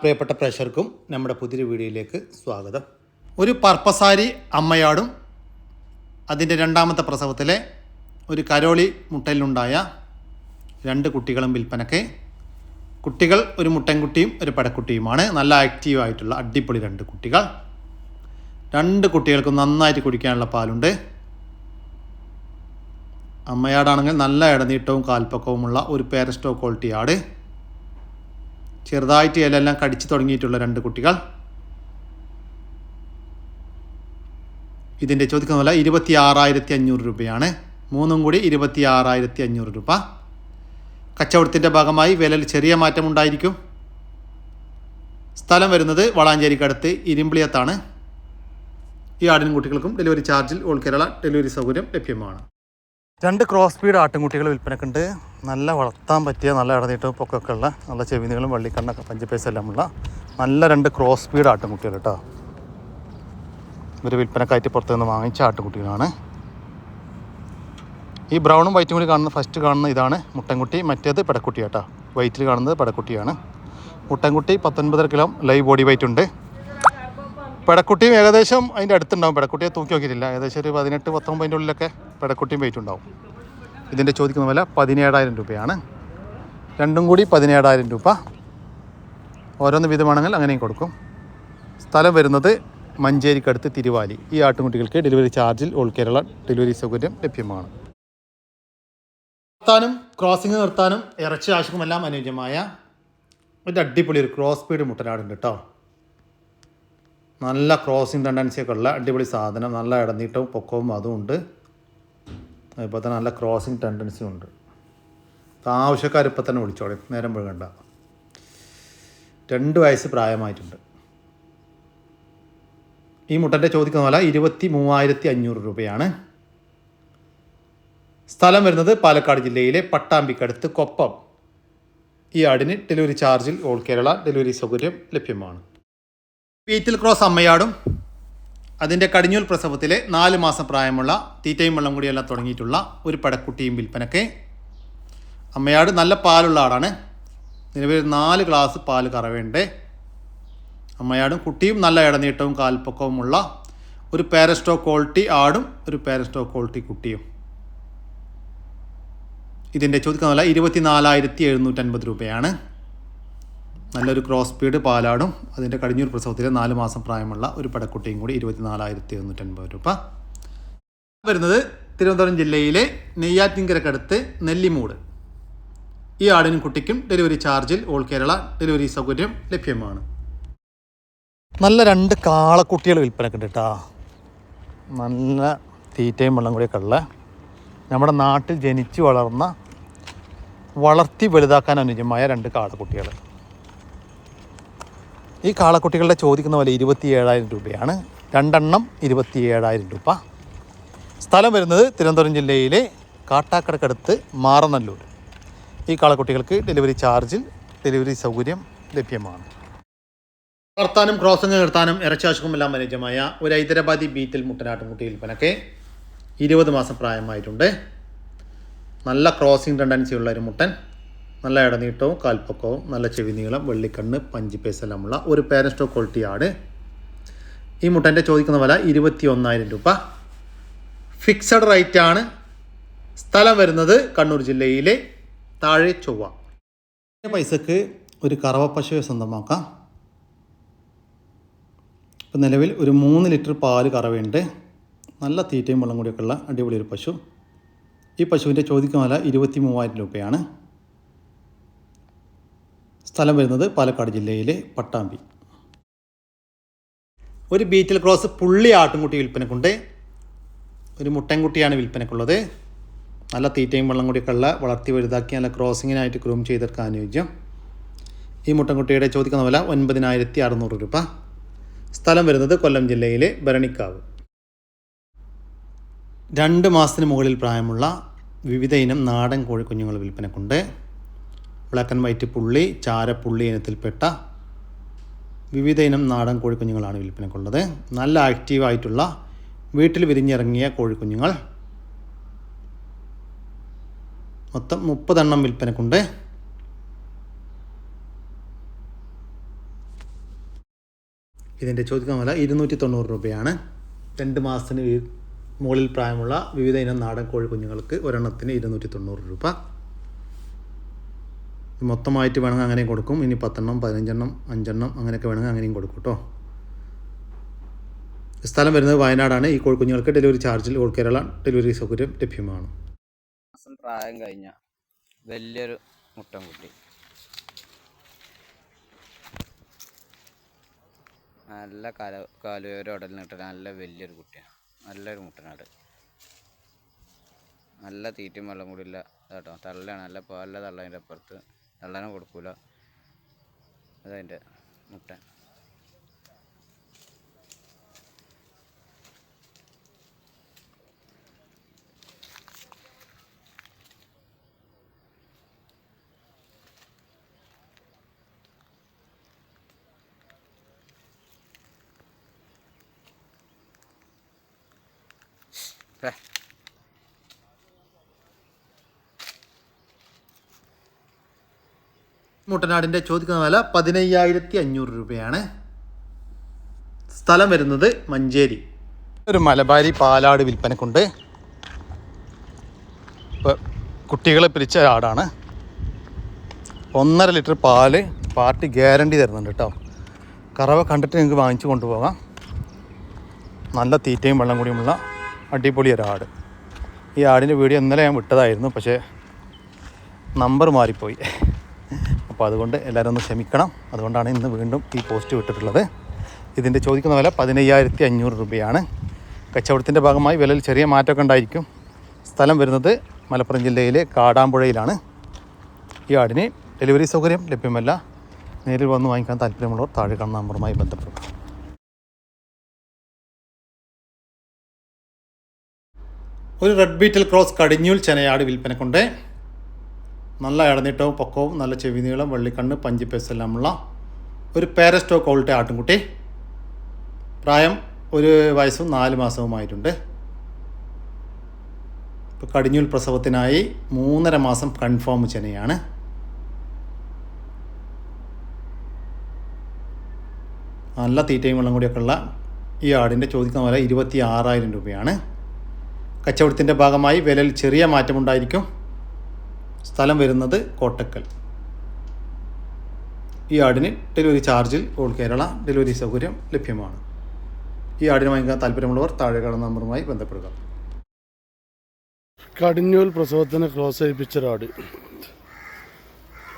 പ്രിയപ്പെട്ട പ്രേക്ഷകർക്കും നമ്മുടെ പുതിയൊരു വീഡിയോയിലേക്ക് സ്വാഗതം. ഒരു പർപ്പസാരി അമ്മയാടും അതിന്റെ രണ്ടാമത്തെ പ്രസവത്തിലെ ഒരു കരോളി മുട്ടയിലുണ്ടായ രണ്ട് കുട്ടികളും വിൽപ്പനക്ക് കുട്ടികൾ ഒരു മുട്ടൻകുട്ടിയും ഒരു പടക്കുട്ടിയുമാണ്. നല്ല ആക്റ്റീവ് ആയിട്ടുള്ള അടിപൊളി രണ്ട് കുട്ടികൾ. രണ്ട് കുട്ടികൾക്കും നന്നായിട്ട് കുടിക്കാനുള്ള പാലുണ്ട്. അമ്മയാടാണെങ്കിൽ നല്ല ഇടനീട്ടവും കാൽപ്പക്കവുമുള്ള ഒരു പേരസ്റ്റോ ക്വാളിറ്റി ആട്. ചെറുതായിട്ട് ഇലയെല്ലാം കടിച്ചു തുടങ്ങിയിട്ടുള്ള രണ്ട് കുട്ടികൾ. ഇതിന്റെ ചോദിക്കുന്ന പോലെ ഇരുപത്തി ആറായിരത്തി അഞ്ഞൂറ് രൂപയാണ്. മൂന്നും കൂടി ഇരുപത്തി ആറായിരത്തി അഞ്ഞൂറ് രൂപ. കച്ചവടത്തിന്റെ ഭാഗമായി വിലയിൽ ചെറിയ മാറ്റമുണ്ടായിരിക്കും സ്ഥലം വരുന്നത് വളാഞ്ചേരിക്കടുത്ത് ഇരുമ്പിളിയത്താണ്. ഈ ആടിനും കുട്ടികൾക്കും ഡെലിവറി ചാർജിൽ ഓൾ കേരള ഡെലിവറി സൗകര്യം ലഭ്യമാണ്. രണ്ട് ക്രോസ് സ്പീഡ് ആട്ടിൻകുട്ടികൾ വിൽപ്പനക്കുണ്ട് നല്ല വളർത്താൻ പറ്റിയ നല്ല ഇടനീട്ടവും പൊക്കൊക്കെ ഉള്ള നല്ല ചെവിനുകളും വള്ളിക്കണ്ണൊക്കെ പഞ്ചപേസ എല്ലാമുള്ള നല്ല രണ്ട് ക്രോസ് സ്പീഡ് ആട്ടിൻകുട്ടികൾ കേട്ടോ ഇവർ വിൽപ്പനക്കായിട്ട് പുറത്തു നിന്ന് വാങ്ങിച്ച ആട്ടിൻകുട്ടികളാണ് ഈ ബ്രൗണും വൈറ്റും കൂടി കാണുന്ന ഫസ്റ്റ് കാണുന്ന ഇതാണ് മുട്ടൻകുട്ടി. മറ്റേത് പെടക്കുട്ടി കേട്ടോ വൈറ്റിൽ കാണുന്നത് പെടക്കുട്ടിയാണ്. മുട്ടൻകുട്ടി പത്തൊൻപതര കിലോ ലൈവ് ബോഡി വെയിറ്റ് ഉണ്ട്. പെടക്കുട്ടിയും ഏകദേശം അതിന്റെ അടുത്തുണ്ടാവും. പെടക്കുട്ടിയെ തൂക്കി നോക്കിയിട്ടില്ല. ഏകദേശം ഒരു പതിനെട്ട് പത്തൊമ്പതിന്റെ ഉള്ളിലൊക്കെ പെടക്കുട്ടിയും വെയിറ്റ് ഉണ്ടാവും. ഇതിന്റെ ചോദിക്കുന്ന വില പതിനേഴായിരം രൂപയാണ്. രണ്ടും കൂടി പതിനേഴായിരം രൂപ. ഓരോന്ന് വിധമാണെങ്കിൽ അങ്ങനെയും കൊടുക്കും. സ്ഥലം വരുന്നത് മഞ്ചേരിക്കടുത്ത് തിരുവാലി. ഈ ആട്ടുകുട്ടികൾക്ക് ഡെലിവറി ചാർജിൽ ഓൾ കേരള ഡെലിവറി സൗകര്യം ലഭ്യമാണ്. നിർത്താനും ക്രോസിംഗ് നിർത്താനും ഇറച്ചി ആവശ്യമെല്ലാം അനുയോജ്യമായ ഒരു അടിപൊളി ഒരു ക്രോസ് സ്പീഡ് മുട്ടനാടുണ്ട് കേട്ടോ നല്ല ക്രോസിങ് ടെൻഡൻസി ഒക്കെ ഉള്ള അടിപൊളി സാധനം. നല്ല ഇടനീട്ടവും പൊക്കവും അതും ഉണ്ട്. അതുപോലെ തന്നെ നല്ല ക്രോസിങ് ടെൻഡൻസിയും ഉണ്ട്. ആവശ്യക്കാർ ഇപ്പം തന്നെ വിളിച്ചോളെ. നേരം മുഴുകണ്ട രണ്ട് വയസ്സ് പ്രായമായിട്ടുണ്ട്. ഈ മുട്ടന്റെ ചോദിക്കുന്ന പോലെ ഇരുപത്തി മൂവായിരത്തി അഞ്ഞൂറ് രൂപയാണ്. സ്ഥലം വരുന്നത് പാലക്കാട് ജില്ലയിലെ പട്ടാമ്പിക്കടുത്ത് കൊപ്പം. ഈ ആടിന് ഡെലിവറി ചാർജിൽ ഓൾ കേരള ഡെലിവറി സൗകര്യം ലഭ്യമാണ്. വീറ്റിൽ ക്രോസ് അമ്മയാടും. അതിന്റെ കടിഞ്ഞൂൽ പ്രസവത്തിലെ നാല് മാസം പ്രായമുള്ള തീറ്റയും വെള്ളം കൂടിയെല്ലാം തുടങ്ങിയിട്ടുള്ള ഒരു പടക്കുട്ടിയും വിൽപ്പനക്ക്. അമ്മയാട് നല്ല പാലുള്ള ആടാണ് നിലവിൽ നാല് ഗ്ലാസ് പാൽ കറവേണ്ടേ അമ്മയാടും കുട്ടിയും നല്ല ഇടനീട്ടവും കാൽപ്പൊക്കവുമുള്ള ഒരു പാരസ്റ്റോ ക്വാളിറ്റി ആടും ഒരു പാരസ്റ്റോ ക്വാളിറ്റി കുട്ടിയും. ഇതിന്റെ ചോദിക്കുന്ന വില ഇരുപത്തി നാലായിരത്തി എഴുന്നൂറ്റൻപത് രൂപയാണ്. നല്ലൊരു ക്രോസ് സ്പീഡ് പാലാടും. അതിന്റെ കടിഞ്ഞൂർ പ്രസവത്തിലെ നാല് മാസം പ്രായമുള്ള ഒരു പടക്കുട്ടിയും കൂടി ഇരുപത്തി നാലായിരത്തി എഴുന്നൂറ്റൻപത് രൂപ. വരുന്നത് തിരുവനന്തപുരം ജില്ലയിലെ നെയ്യാറ്റിൻകരക്കടുത്ത് നെല്ലിമൂട്. ഈ ആടിനും കുട്ടിക്കും ഡെലിവറി ചാർജിൽ ഓൾ കേരള ഡെലിവറി സൗകര്യം ലഭ്യമാണ്. നല്ല രണ്ട് കാളക്കുട്ടികൾ വിൽപ്പനക്കുണ്ട് കേട്ടോ. നല്ല തീറ്റയും വെള്ളം കൂടി ഉള്ള. നമ്മുടെ നാട്ടിൽ ജനിച്ചു വളർന്ന വളർത്തി വലുതാക്കാൻ അനുയോജ്യമായ രണ്ട് കാളക്കുട്ടികൾ ഈ കാളക്കുട്ടികളുടെ ചോദിക്കുന്ന പോലെ ഇരുപത്തി ഏഴായിരം രൂപയാണ്. രണ്ടെണ്ണം ഇരുപത്തി ഏഴായിരം രൂപ. സ്ഥലം വരുന്നത് തിരുവനന്തപുരം ജില്ലയിലെ കാട്ടാക്കടക്കടുത്ത് മാറനല്ലൂർ. ഈ കാളക്കുട്ടികൾക്ക് ഡെലിവറി ചാർജിൽ ഡെലിവറി സൗകര്യം ലഭ്യമാണ്. വളർത്താനും ക്രോസിംഗ് നിർത്താനും ഇറച്ചാശുക്കുമെല്ലാം അനുജമായ ഒരു ഹൈദരാബാദി ബീറ്റിൽ മുട്ടനാട്ടുംകുട്ടി വിൽപ്പനക്ക് ഇരുപത് മാസം പ്രായമായിട്ടുണ്ട്. നല്ല ക്രോസിംഗ് ടെൻഡൻസി ഉള്ള ഒരു മുട്ടൻ നല്ല ഇടനീട്ടവും കാൽപ്പക്കവും നല്ല ചെവി നീളം വെള്ളിക്കണ്ണ് പഞ്ചിപ്പേസ് എല്ലാമുള്ള ഒരു പാരസ്റ്റോ ക്വാളിറ്റി ആട് ഈ മുട്ടന്റെ ചോദിക്കുന്ന വില ഇരുപത്തി ഒന്നായിരം രൂപ. ഫിക്സഡ് റേറ്റ് ആണ്. സ്ഥലം വരുന്നത് കണ്ണൂർ ജില്ലയിലെ താഴെ ചൊവ്വ. പൈസക്ക് ഒരു കറവ പശുവെ സ്വന്തമാക്കാം. ഇപ്പം നിലവിൽ ഒരു മൂന്ന് ലിറ്റർ പാൽ കറവയുണ്ട്. നല്ല തീറ്റയും വെള്ളം കൂടിയൊക്കെയുള്ള അടിപൊളി ഒരു പശു. ഈ പശുവിന്റെ ചോദിക്കുന്ന വില ഇരുപത്തി മൂവായിരം രൂപയാണ്. സ്ഥലം വരുന്നത് പാലക്കാട് ജില്ലയിലെ പട്ടാമ്പി. ഒരു ബീറ്റിൽ ക്രോസ് പുള്ളി ആട്ടുംകുട്ടി വിൽപ്പനക്കുണ്ട്. ഒരു മുട്ടൻകുട്ടിയാണ് വിൽപ്പനക്കുള്ളത്. നല്ല തീറ്റയും വെള്ളം കൂടിയൊക്കെ ഉള്ള വളർത്തി വലുതാക്കി നല്ല ക്രോസിങ്ങിനായിട്ട് ഗ്രൂം ചെയ്തെടുക്കാൻ അനുയോജ്യം. ഈ മുട്ടൻകുട്ടിയുടെ ചോദിക്കുന്ന വില ഒൻപതിനായിരത്തി അറുന്നൂറ് രൂപ. സ്ഥലം വരുന്നത് കൊല്ലം ജില്ലയിലെ ഭരണിക്കാവ്. രണ്ട് മാസത്തിന് മുകളിൽ പ്രായമുള്ള വിവിധ ഇനം നാടൻ കോഴിക്കുഞ്ഞുങ്ങൾ വിൽപ്പനക്കുണ്ട്. ബ്ലാക്ക് ആൻഡ് വൈറ്റ് പുള്ളി ചാരപ്പുള്ളി ഇനത്തിൽപ്പെട്ട വിവിധ ഇനം നാടൻ കോഴിക്കുഞ്ഞുങ്ങളാണ് വിൽപ്പനക്കുള്ളത് നല്ല ആക്റ്റീവായിട്ടുള്ള വീട്ടിൽ വിരിഞ്ഞിറങ്ങിയ കോഴിക്കുഞ്ഞുങ്ങൾ. മൊത്തം മുപ്പതെണ്ണം വിൽപ്പനക്കുണ്ട് ഇതിന്റെ ചോദ്യം വില ഇരുന്നൂറ്റി തൊണ്ണൂറ് രൂപയാണ്. രണ്ട് മാസത്തിന് മുകളിൽ പ്രായമുള്ള വിവിധ ഇനം നാടൻ കോഴി കുഞ്ഞുങ്ങൾക്ക് ഒരെണ്ണത്തിന് ഇരുന്നൂറ്റി തൊണ്ണൂറ് രൂപ. മൊത്തമായിട്ട് വേണമെങ്കിൽ അങ്ങനെയും കൊടുക്കും. ഇനി പത്തെണ്ണം പതിനഞ്ചെണ്ണം അഞ്ചെണ്ണം അങ്ങനെയൊക്കെ വേണമെങ്കിൽ അങ്ങനെയും കൊടുക്കും കേട്ടോ സ്ഥലം വരുന്നത് വയനാടാണ്. ഈ കോഴിക്കുഞ്ഞുങ്ങൾക്ക് ഡെലിവറി ചാർജിൽ ഓൾ കേരള ഡെലിവറി സൗകര്യം ലഭ്യമാണ്. മാസം പ്രായം കഴിഞ്ഞ വലിയൊരു മുട്ടൻകുട്ടി നല്ല കല കാലുയോരം ഉടലിനിട്ട് നല്ല വലിയൊരു കുട്ടിയാണ്. നല്ലൊരു മുട്ടനാട്. നല്ല തീറ്റയും വെള്ളം കൂടിയില്ല കേട്ടോ തള്ളയാണ്. നല്ല പാലിലെ തള്ളതിന്റെ അപ്പുറത്ത് തള്ളനെ കൊടുക്കൂല. അതതിന്റെ മുട്ടൻ മുട്ടനാടിന്റെ ചോദിക്കുന്ന വില പതിനയ്യായിരത്തി അഞ്ഞൂറ് രൂപയാണ്. സ്ഥലം വരുന്നത് മഞ്ചേരി. ഒരു മലബാരി പാലാട് വിൽപ്പനക്കുണ്ട്. ഇപ്പോൾ കുട്ടികളെ പിരിച്ച ആടാണ്. ഒന്നര ലിറ്റർ പാൽ പാർട്ടി ഗ്യാരണ്ടി തരുന്നുണ്ട് കേട്ടോ. കറവ കണ്ടിട്ട് നിങ്ങൾക്ക് വാങ്ങിച്ചു കൊണ്ടുപോകാം. നല്ല തീറ്റയും വെള്ളം കൂടിയുമുള്ള അടിപൊളി ഒരു ആട്. ഈ ആടിന്റെ വീഡിയോ ഇന്നലെ ഞാൻ വിട്ടതായിരുന്നു പക്ഷേ നമ്പർ മാറിപ്പോയി. അപ്പോൾ അതുകൊണ്ട് എല്ലാവരും ഒന്ന് ക്ഷമിക്കണം. അതുകൊണ്ടാണ് ഇന്ന് വീണ്ടും ഈ പോസ്റ്റ് വിട്ടിട്ടുള്ളത്. ഇതിന്റെ ചോദിക്കുന്ന വില പതിനയ്യായിരത്തി അഞ്ഞൂറ് രൂപയാണ്. കച്ചവടത്തിന്റെ ഭാഗമായി വിലയിൽ ചെറിയ മാറ്റമൊക്കെ ഉണ്ടായിരിക്കും. സ്ഥലം വരുന്നത് മലപ്പുറം ജില്ലയിലെ കാടാമ്പുഴയിലാണ്. ഈ ആടിന് ഡെലിവറി സൗകര്യം ലഭ്യമല്ല. നേരിൽ വന്ന് വാങ്ങിക്കാൻ താല്പര്യമുള്ളവർ താഴെ കാണുന്ന നമ്പറുമായി ബന്ധപ്പെടും ഒരു റെഡ് ബീറ്റൽ ക്രോസ് കടിഞ്ഞൂൽ ചെനയാട് വിൽപ്പനക്കുണ്ട്. നല്ല ഇടനീട്ടവും പൊക്കവും നല്ല ചെവി നീളം വെള്ളിക്കണ്ണ് പഞ്ചിപ്പേസെല്ലാമുള്ള ഒരു പാരസ്റ്റോ ക്വാളിറ്റി ആട്ടിൻകുട്ടി പ്രായം ഒരു വയസ്സും നാല് മാസവുമായിട്ടുണ്ട് ഇപ്പോൾ കടിഞ്ഞൂൽ പ്രസവത്തിനായി മൂന്നര മാസം കൺഫേം ചെനയാണ് നല്ല തീറ്റയും വെള്ളം കൂടിയൊക്കെ ഉള്ള ഈ ആടിന്റെ ചോദിക്കുന്ന വില ഇരുപത്തി ആറായിരം രൂപയാണ്. കച്ചവടത്തിന്റെ ഭാഗമായി വിലയിൽ ചെറിയ മാറ്റമുണ്ടായിരിക്കും. സ്ഥലം വരുന്നത് കോട്ടക്കൽ. ഈ ആടിന് ഡെലിവറി ചാർജിൽ ഓൾ കേരള ഡെലിവറി സൗകര്യം ലഭ്യമാണ്. ഈ ആടിന് വാങ്ങിക്കാൻ താല്പര്യമുള്ളവർ താഴെ കാണുന്ന നമ്പറുമായി ബന്ധപ്പെടുക. കടിഞ്ഞൂൽ പ്രസവത്തിന് ക്രോസ് ചെയ്യിപ്പിച്ച ഒരാട്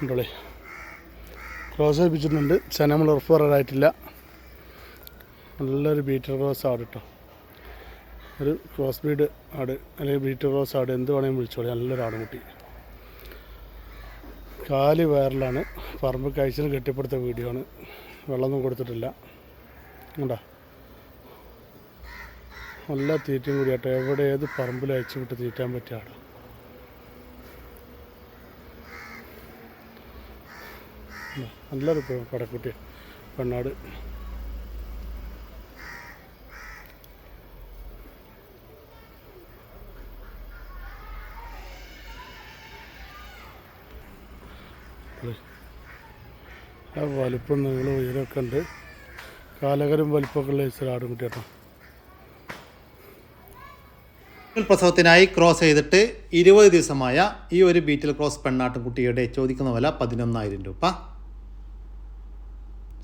ഉണ്ടോളേ ക്രോസ് ചെയ്യിപ്പിച്ചിട്ടുണ്ട്. ചനമൾ ഉറപ്പ് പറയാനായിട്ടില്ല നല്ലൊരു ബീറ്റർ ക്രോസ് ആട് കേട്ടോ ഒരു ക്രോസ് ബ്രീഡ് ആട്. അല്ലെങ്കിൽ ബീറ്റർ ക്രോസ് ആട്. എന്ത് വേണമെങ്കിലും വിളിച്ചോളി. നല്ലൊരു ആടുകുട്ടി കാൽ വയറിലാണ്. പറമ്പ് കഴിച്ചിന് കെട്ടിപ്പടുത്ത വീഡിയോ ആണ് വെള്ളമൊന്നും കൊടുത്തിട്ടില്ല. കണ്ടോ? നല്ല തീറ്റയും കൂടി ആട്ടോ. എവിടെ ഏത് പറമ്പിൽ അയച്ചു വിട്ട് തീറ്റാൻ പറ്റിയ ആടാ നല്ലൊരു പടക്കുട്ടി പെണ്ണാട്. ആ വലിപ്പം നീളം ഉയരമൊക്കെ ഉണ്ട്. കാലകരം വലിപ്പമൊക്കെ ഉള്ള ഇച്ചിരി ആടുകുട്ടി കേട്ടോ പ്രസവത്തിനായി ക്രോസ് ചെയ്തിട്ട് ഇരുപത് ദിവസമായ ഈ ഒരു ബീറ്റിൽ ക്രോസ് പെണ്ണാട്ടുംകുട്ടിയുടെ ചോദിക്കുന്ന വില പതിനൊന്നായിരം രൂപ.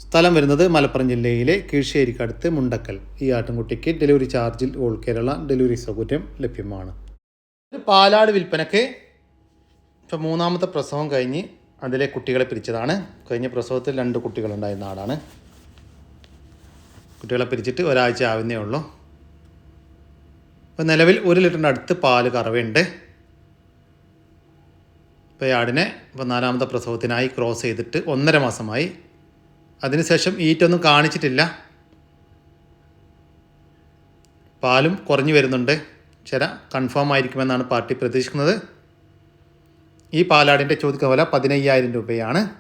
സ്ഥലം വരുന്നത് മലപ്പുറം ജില്ലയിലെ കീഴ്ശ്ശേരിക്കടുത്ത് മുണ്ടക്കൽ. ഈ ആട്ടിൻകുട്ടിക്ക് ഡെലിവറി ചാർജിൽ ഓൾ കേരള ഡെലിവറി സൗകര്യം ലഭ്യമാണ്. പാലാട് വിൽപ്പനക്ക് ഇപ്പം മൂന്നാമത്തെ പ്രസവം കഴിഞ്ഞ് അതിലെ കുട്ടികളെ പിരിച്ചതാണ്. കഴിഞ്ഞ പ്രസവത്തിൽ രണ്ട് കുട്ടികളുണ്ടായിരുന്ന ആടാണ് കുട്ടികളെ പിരിച്ചിട്ട് ഒരാഴ്ച ആവുന്നേ ഉള്ളൂ. അപ്പോൾ നിലവിൽ ഒരു ലിറ്ററിന്റെ അടുത്ത് പാൽ കറവയുണ്ട്. ഇപ്പോൾ ഈ ആടിനെ ഇപ്പോൾ നാലാമത്തെ പ്രസവത്തിനായി ക്രോസ് ചെയ്തിട്ട് ഒന്നര മാസമായി. അതിനുശേഷം ഈറ്റൊന്നും കാണിച്ചിട്ടില്ല. പാലും കുറഞ്ഞു വരുന്നുണ്ട്. ചില കൺഫേം ആയിരിക്കുമെന്നാണ് പാർട്ടി പ്രതീക്ഷിക്കുന്നത്. ഈ പാലാടിന്റെ ചോദ്യം വില പതിനയ്യായിരം രൂപയാണ്.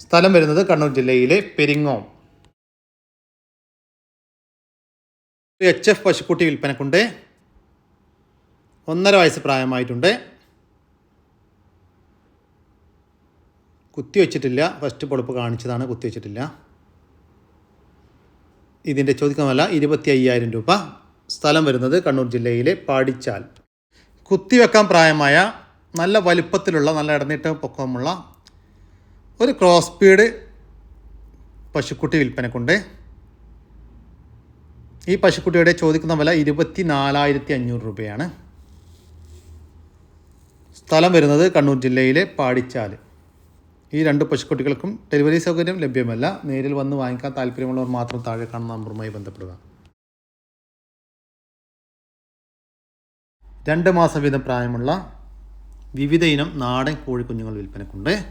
സ്ഥലം വരുന്നത് കണ്ണൂർ ജില്ലയിലെ പെരിങ്ങോം. എച്ച് എഫ് പശുക്കുട്ടി വിൽപ്പനക്കുണ്ട്. ഒന്നര വയസ്സ് പ്രായമായിട്ടുണ്ട്. കുത്തി വെച്ചിട്ടില്ല. ഫസ്റ്റ് പൊളിപ്പ് കാണിച്ചതാണ് കുത്തി വെച്ചിട്ടില്ല. ഇതിന്റെ ചോദിക്കുന്ന വില ഇരുപത്തി അയ്യായിരം രൂപ. സ്ഥലം വരുന്നത് കണ്ണൂർ ജില്ലയിലെ പാടിച്ചാൽ. കുത്തിവെക്കാൻ പ്രായമായ നല്ല വലിപ്പത്തിലുള്ള നല്ല ഇടനീട്ട പൊക്കമുള്ള ഒരു ക്രോസ് സ്പീഡ് പശുക്കുട്ടി വിൽപ്പനക്കുണ്ട്. ഈ പശുക്കുട്ടിയുടെ ചോദിക്കുന്ന വില ഇരുപത്തി നാലായിരത്തി അഞ്ഞൂറ് രൂപയാണ്. സ്ഥലം വരുന്നത് കണ്ണൂർ ജില്ലയിലെ പാടിച്ചാൽ ഈ രണ്ട് പശുക്കുട്ടികൾക്കും ഡെലിവറി സൗകര്യം ലഭ്യമല്ല. നേരിൽ വന്ന് വാങ്ങിക്കാൻ താല്പര്യമുള്ളവർ മാത്രം താഴെ കാണുന്ന നമ്പറുമായി ബന്ധപ്പെടുക. രണ്ട് മാസം വീതം പ്രായമുള്ള വിവിധ ഇനം നാടൻ കോഴിക്കുഞ്ഞുങ്ങൾ വിൽപ്പനക്കുണ്ട്.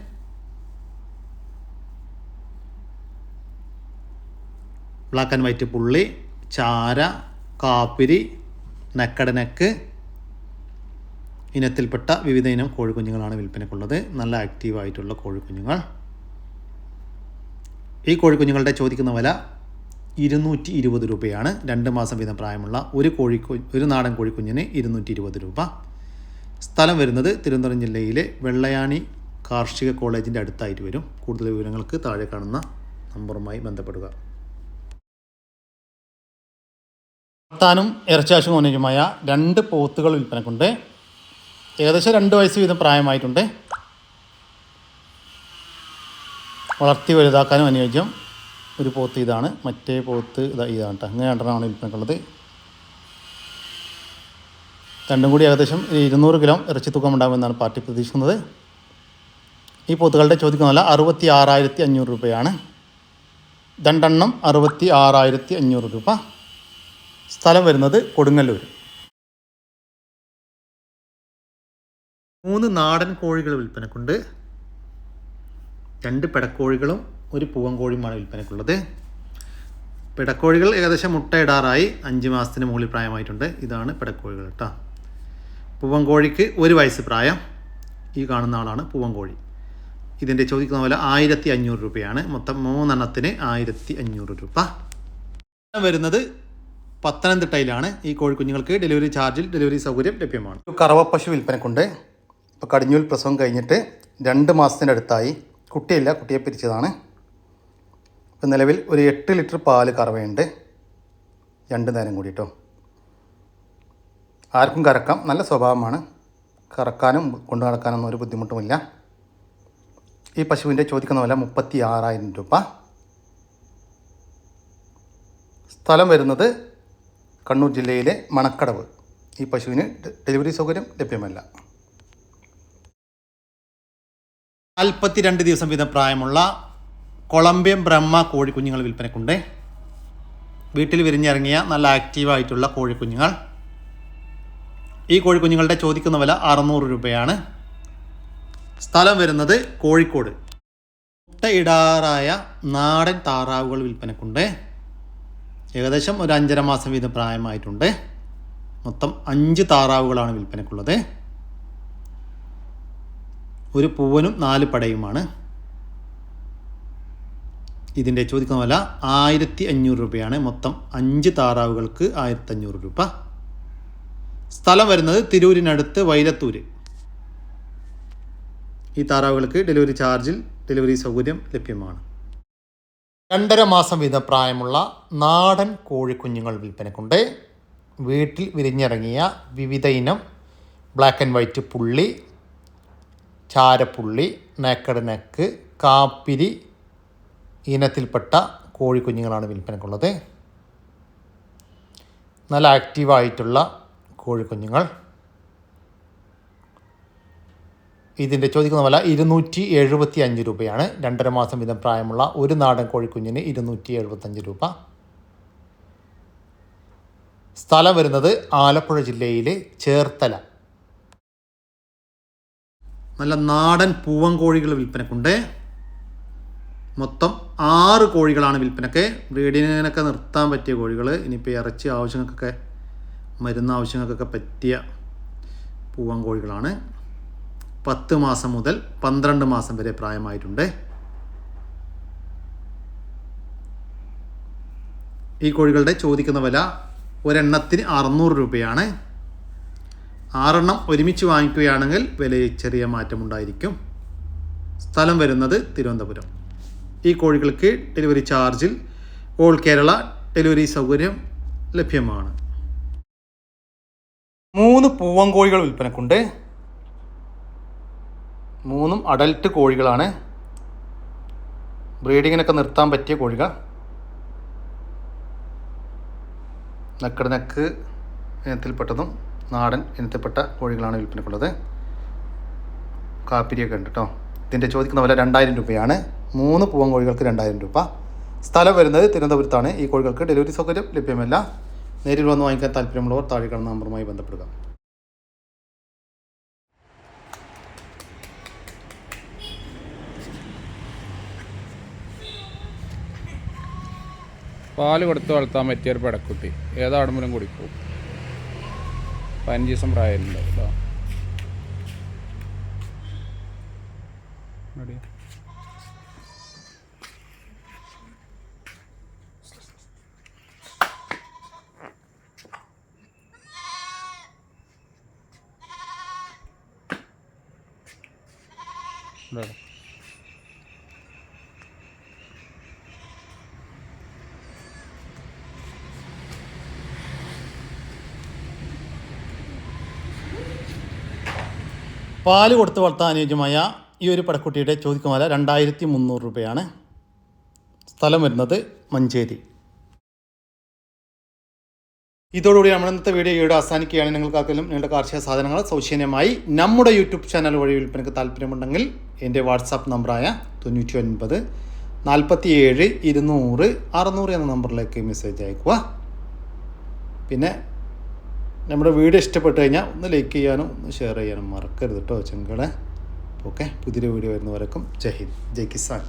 ബ്ലാക്ക് ആൻഡ് വൈറ്റ് പുള്ളി ചാര കാപ്പിരി നക്കടനക്ക് ഇനത്തിൽപ്പെട്ട വിവിധ ഇനം കോഴിക്കുഞ്ഞുങ്ങളാണ് വിൽപ്പനക്കുള്ളത്. നല്ല ആക്റ്റീവായിട്ടുള്ള കോഴിക്കുഞ്ഞുങ്ങൾ. ഈ കോഴിക്കുഞ്ഞുങ്ങളുടെ ചോദിക്കുന്ന വില ഇരുന്നൂറ്റി ഇരുപത് രൂപയാണ്. രണ്ട് മാസം വീതം പ്രായമുള്ള ഒരു കോഴിക്കു ഒരു നാടൻ കോഴിക്കുഞ്ഞിന് ഇരുന്നൂറ്റി ഇരുപത് രൂപ. സ്ഥലം വരുന്നത് തിരുവനന്തപുരം ജില്ലയിലെ വെള്ളയാണി കാർഷിക കോളേജിന്റെ അടുത്തായിട്ട് വരും. കൂടുതൽ വിവരങ്ങൾക്ക് താഴെ കാണുന്ന നമ്പറുമായി ബന്ധപ്പെടുക. വളർത്താനും ഇറച്ചാശും അനുയോജ്യമായ രണ്ട് പോത്തുകൾ വിൽപ്പനക്കുണ്ട്. ഏകദേശം രണ്ട് വയസ്സ് വീതം പ്രായമായിട്ടുണ്ട്. വളർത്തി വലുതാക്കാനും അനുയോജ്യം ഒരു പോത്ത് ഇതാണ്. മറ്റേ പോത്ത് ഇതാ ഇതാണ് കേട്ടോ. അങ്ങനെ രണ്ടെണ്ണമാണ് വിൽപ്പനക്കുള്ളത്. രണ്ടും കൂടി ഏകദേശം ഇരുന്നൂറ് കിലോ ഇറച്ചി തൂക്കം ഉണ്ടാകുമെന്നാണ് പാർട്ടി പ്രതീക്ഷിക്കുന്നത്. ഈ പോത്തുകളുടെ ചോദിക്കുന്ന വില അറുപത്തി ആറായിരത്തി അഞ്ഞൂറ് രൂപയാണ്. രണ്ടെണ്ണം അറുപത്തി ആറായിരത്തി അഞ്ഞൂറ് രൂപ. സ്ഥലം വരുന്നത് കൊടുങ്ങല്ലൂർ മൂന്ന് നാടൻ കോഴികൾ വിൽപ്പനക്കുണ്ട്. രണ്ട് പിടക്കോഴികളും ഒരു പൂവൻ കോഴിയുമാണ് വിൽപ്പനക്കുള്ളത്. പിടക്കോഴികൾ ഏകദേശം മുട്ടയിടാറായി അഞ്ച് മാസത്തിന് മുകളിൽ പ്രായമായിട്ടുണ്ട്. ഇതാണ് പിടക്കോഴികൾ കേട്ടോ. പൂവൻ കോഴിക്ക് ഒരു വയസ്സ് പ്രായം. ഈ കാണുന്ന ആളാണ് പൂവങ്കോഴി കോഴി ഇതിന്റെ ചോദിക്കുന്ന പോലെ ആയിരത്തി അഞ്ഞൂറ് രൂപയാണ്. മൊത്തം മൂന്നെണ്ണത്തിന് ആയിരത്തി അഞ്ഞൂറ് രൂപ വരുന്നത് പത്തനംതിട്ടയിലാണ്. ഈ കോഴിക്കുഞ്ഞുങ്ങൾക്ക് ഡെലിവറി ചാർജിൽ ഡെലിവറി സൗകര്യം ലഭ്യമാണ്. കറവ പശു വിൽപ്പനക്കുണ്ട്. ഇപ്പോൾ കടിഞ്ഞൂൽ പ്രസവം കഴിഞ്ഞിട്ട് രണ്ട് മാസത്തിന്റെ അടുത്തായി. കുട്ടിയല്ല കുട്ടിയെ പിരിച്ചതാണ്. ഇപ്പം നിലവിൽ ഒരു എട്ട് ലിറ്റർ പാൽ കറവയുണ്ട്. രണ്ട് നേരം കൂടി കേട്ടോ ആർക്കും കറക്കാം. നല്ല സ്വഭാവമാണ്. കറക്കാനും കൊണ്ടു നടക്കാനൊന്നും ഒരു ബുദ്ധിമുട്ടുമില്ല. ഈ പശുവിന്റെ ചോദിക്കുന്ന വില മുപ്പത്തി ആറായിരം രൂപ. സ്ഥലം വരുന്നത് കണ്ണൂർ ജില്ലയിലെ മണക്കടവ്. ഈ പശുവിന് ഡെലിവറി സൗകര്യം ലഭ്യമല്ല. നാൽപ്പത്തിരണ്ട് ദിവസം വീതം പ്രായമുള്ള കൊളംബിയൻ ബ്രഹ്മ കോഴിക്കുഞ്ഞുങ്ങൾ വിൽപ്പനക്കുണ്ട്. വീട്ടിൽ വിരിഞ്ഞിറങ്ങിയ നല്ല ആക്റ്റീവായിട്ടുള്ള കോഴിക്കുഞ്ഞുങ്ങൾ. ഈ കോഴിക്കുഞ്ഞുങ്ങളുടെ ചോദിക്കുന്ന വില അറുന്നൂറ് രൂപയാണ്. സ്ഥലം വരുന്നത് കോഴിക്കോട്. മുട്ടയിടാറായ നാടൻ താറാവുകൾ വിൽപ്പനക്കുണ്ട്. ഏകദേശം ഒരു അഞ്ചര മാസം വീതം പ്രായമായിട്ടുണ്ട്. മൊത്തം അഞ്ച് താറാവുകളാണ് വിൽപ്പനക്കുള്ളത്. ഒരു പൂവനും നാല് പടയുമാണ്. ഇതിന്റെ ചോദിക്കുന്ന വില ആയിരത്തി അഞ്ഞൂറ് രൂപയാണ്. മൊത്തം അഞ്ച് താറാവുകൾക്ക് ആയിരത്തി അഞ്ഞൂറ് രൂപ. സ്ഥലം വരുന്നത് തിരൂരിനടുത്ത് വൈലത്തൂര്. ഈ താറാവുകൾക്ക് ഡെലിവറി ചാർജിൽ ഡെലിവറി സൗകര്യം ലഭ്യമാണ്. രണ്ടര മാസം വീതം പ്രായമുള്ള നാടൻ കോഴിക്കുഞ്ഞുങ്ങൾ വിൽപ്പനക്കുണ്ട്. വീട്ടിൽ വിരിഞ്ഞിറങ്ങിയ വിവിധ ഇനം ബ്ലാക്ക് ആൻഡ് വൈറ്റ് പുള്ളി ചാരപ്പുള്ളി നേക്കട് നെക്ക് കാപ്പിരി ഇനത്തിൽപ്പെട്ട കോഴിക്കുഞ്ഞുങ്ങളാണ് വിൽപ്പനക്കുള്ളത്. നല്ല ആക്റ്റീവായിട്ടുള്ള കോഴിക്കുഞ്ഞുങ്ങൾ. ഇതിന്റെ ചോദിക്കുന്ന വില ഇരുന്നൂറ്റി എഴുപത്തി അഞ്ച് രൂപയാണ്. രണ്ടര മാസം വീതം പ്രായമുള്ള ഒരു നാടൻ കോഴിക്കുഞ്ഞിന് ഇരുന്നൂറ്റി എഴുപത്തഞ്ച് രൂപ. സ്ഥലം വരുന്നത് ആലപ്പുഴ ജില്ലയിലെ ചേർത്തല. നല്ല നാടൻ പൂവൻ കോഴികൾ വിൽപ്പനക്കുണ്ട്. മൊത്തം ആറ് കോഴികളാണ് വിൽപ്പനക്ക്. ബ്രീഡിങ്ങിനൊക്കെ നിർത്താൻ പറ്റിയ കോഴികൾ ഇനിയിപ്പോൾ ഇറച്ചി ആവശ്യങ്ങൾക്കൊക്കെ മരുന്ന് ആവശ്യങ്ങൾക്കൊക്കെ പറ്റിയ പൂവൻ കോഴികളാണ്. പത്ത് മാസം മുതൽ പന്ത്രണ്ട് മാസം വരെ പ്രായമായിട്ടുണ്ട്. ഈ കോഴികളുടെ ചോദിക്കുന്ന വില ഒരെണ്ണത്തിന് അറുന്നൂറ് രൂപയാണ്. ആറെണ്ണം ഒരുമിച്ച് വാങ്ങിക്കുകയാണെങ്കിൽ വിലയിൽ ചെറിയ മാറ്റമുണ്ടായിരിക്കും സ്ഥലം വരുന്നത് തിരുവനന്തപുരം. ഈ കോഴികൾക്ക് ഡെലിവറി ചാർജിൽ ഓൾ കേരള ഡെലിവറി സൗകര്യം ലഭ്യമാണ്. മൂന്ന് പൂവൻ കോഴികൾ വിൽപ്പനക്കുണ്ട്. മൂന്നും അഡൽട്ട് കോഴികളാണ്. ബ്രീഡിങ്ങിനൊക്കെ നിർത്താൻ പറ്റിയ കോഴികൾ. നക്കട് നക്ക് ഇനത്തിൽപ്പെട്ടതും നാടൻ ഇനത്തിൽപ്പെട്ട കോഴികളാണ് വിൽപ്പനക്കുള്ളത്. കാപ്പിരിയൊക്കെ ഉണ്ട് കേട്ടോ ഇതിന്റെ ചോദിക്കുന്ന വില രണ്ടായിരം രൂപയാണ്. മൂന്ന് പൂവൻ കോഴികൾക്ക് രണ്ടായിരം രൂപ. സ്ഥലം വരുന്നത് തിരുവനന്തപുരത്താണ്. ഈ കോഴികൾക്ക് ഡെലിവറി സൗകര്യം ലഭ്യമല്ല. നേരിൽ വന്ന് വാങ്ങിക്കാൻ താല്പര്യമുള്ളവർ താഴെ കാണുന്ന നമ്പറുമായി ബന്ധപ്പെടുക. പാൽ കൊടുത്ത് വളർത്താൻ പറ്റിയ ഒരു പെടക്കുട്ടി. ഏതാടുമ്പോഴും കുടിക്കും. പതിനഞ്ച് ദിവസം പ്രായമുണ്ട് പാൽ കൊടുത്ത് വളർത്താൻ അനുയോജ്യമായ ഈ ഒരു പടക്കുട്ടിയുടെ ചോദിക്കുന്ന വില രണ്ടായിരത്തി മുന്നൂറ് രൂപയാണ്. സ്ഥലം വരുന്നത് മഞ്ചേരി. ഇതോടുകൂടി നമ്മൾ ഇന്നത്തെ വീഡിയോ ഇവിടെ അവസാനിക്കുകയാണ് നിങ്ങൾക്കാർക്കെങ്കിലും നിങ്ങളുടെ കാർഷിക സാധനങ്ങൾ സൗജന്യമായി നമ്മുടെ യൂട്യൂബ് ചാനൽ വഴി വിൽപ്പനയ്ക്ക് താല്പര്യമുണ്ടെങ്കിൽ എന്റെ വാട്സാപ്പ് നമ്പറായ തൊണ്ണൂറ്റി ഒൻപത് നാൽപ്പത്തി ഏഴ് ഇരുന്നൂറ് അറുന്നൂറ് എന്ന നമ്പറിലേക്ക് മെസ്സേജ് അയക്കുക. പിന്നെ നമ്മുടെ വീഡിയോ ഇഷ്ടപ്പെട്ട് കഴിഞ്ഞാൽ ഒന്ന് ലൈക്ക് ചെയ്യാനും ഒന്ന് ഷെയർ ചെയ്യാനും മറക്കരുത് കേട്ടോ ചെങ്കളെ. ഓക്കെ പുതിയൊരു വീഡിയോ വരുന്നവരക്കും ജയ് ഹിന്ദ് ജയ് കിസാൻ.